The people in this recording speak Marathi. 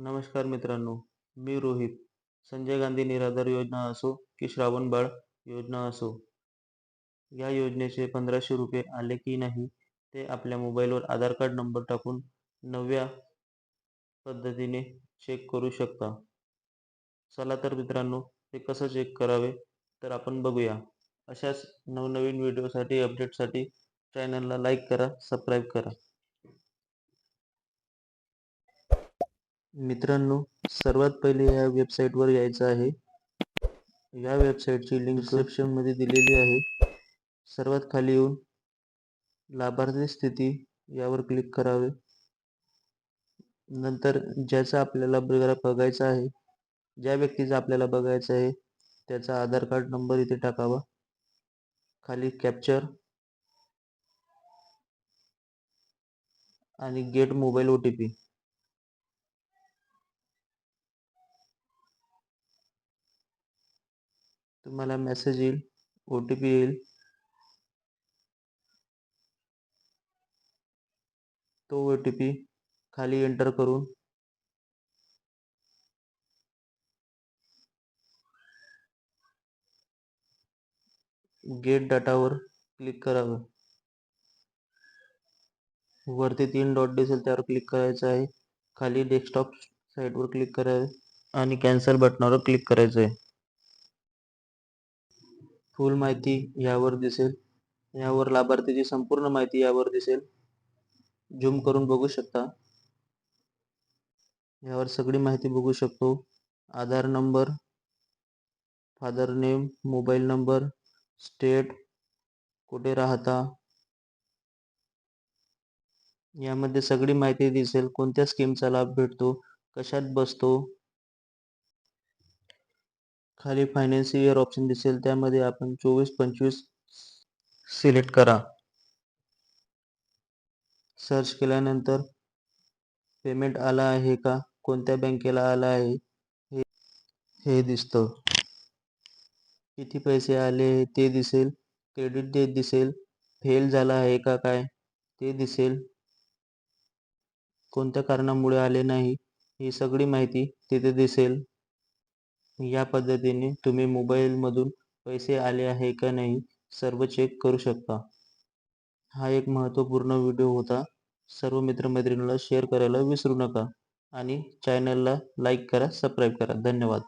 नमस्कार मित्रांनो मी रोहित. संजय गांधी निराधार योजना असो की श्रावणबाळ योजना असो या योजनेचे पंधराशे रुपये आले की नाही ते आपल्या मोबाईलवर आधार कार्ड नंबर टाकून नव्या पद्धतीने चेक करू शकता. चला तर मित्रांनो ते कसं चेक करावे तर आपण बघूया. अशाच नवनवीन व्हिडिओसाठी अपडेटसाठी चॅनलला लाईक करा सबस्क्राईब करा. मित्रांनो सर्वात पहिले या वेबसाईटवर यायचं आहे. या वेबसाईटची लिंक डिस्क्रिप्शनमध्ये दिलेली आहे. सर्वात खाली येऊन लाभार्थी स्थिती यावर क्लिक करावे. नंतर ज्याचा आपल्याला बघायचा आहे ज्या व्यक्तीचा आपल्याला बघायचा आहे त्याचा आधार कार्ड नंबर इथे टाकावा. खाली कॅप्चर आणि get mobile O T P तुम्हाला मेसेज येईल ओ टी पी येईल. तो ओ टी पी खाली एंटर करून गेट डाटावर क्लिक करावं. वरती तीन डॉट दिसेल त्यावर क्लिक करायचं आहे. खाली डेस्कटॉप साईटवर क्लिक करावे आणि कॅन्सल बटनावर क्लिक करायचं आहे. फुल माहिती यावर दिसेल. यावर लाभार्थीची संपूर्ण माहिती यावर दिसेल. झूम करून बघू शकता. यावर सगळी माहिती बघू शकतो. Aadhaar number father name mobile number state कुठे राहता. यामध्ये सगळी माहिती दिसेल. कोणत्या स्कीमचा लाभ भेटतो? कशात बसतो? खाली फायनान्स इयर ऑप्शन दिसेल त्यामध्ये आपण चोवीस पंचवीस सिलेक्ट करा. सर्च केल्यानंतर पेमेंट आला आहे का? कोणत्या बँकेला आला आहे? हे हे दिसतं. किती पैसे आले ते दिसेल. क्रेडिट डेट दिसेल. फेल झाला आहे का काय? ते दिसेल. कोणत्या कारणामुळे आले नाही? ही सगळी माहिती तिथे दिसेल. या पद्धतीने तुम्ही मोबाईलमधून पैसे आले आहे का नाही सर्व चेक करू शकता. हा एक महत्त्वपूर्ण व्हिडिओ होता. सर्व मित्रमैत्रिणीला शेअर करायला विसरू नका. आणि चॅनलला लाईक करा सबस्क्राईब करा. धन्यवाद.